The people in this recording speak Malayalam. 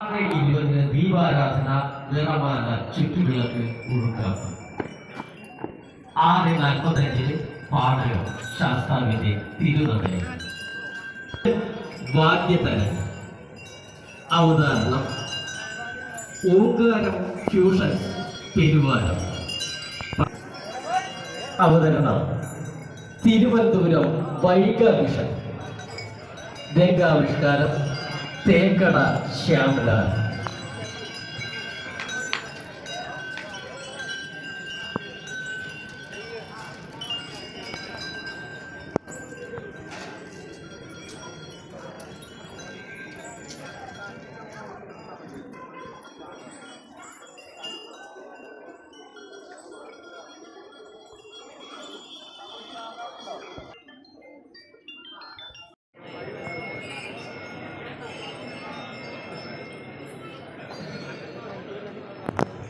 ഇരുപതിന് ദീപാരാധന നിറമാല ചുറ്റുവിളക്ക് ഉഴുക്കാപ്പ് ആറ് നാൽപ്പത്തഞ്ചിൽ പാഠകം ശാസ്താവിന്റെ തിരുനന്ദനം വാദ്യതരം അവതാരണം ഓങ്കാരം ഫ്യൂഷൻ പെരുവാരം അവതരണം തിരുവനന്തപുരം വൈക മിഷൻ രംഗാവിഷ്കാരം തേക്കട ശ്യാമലാൽ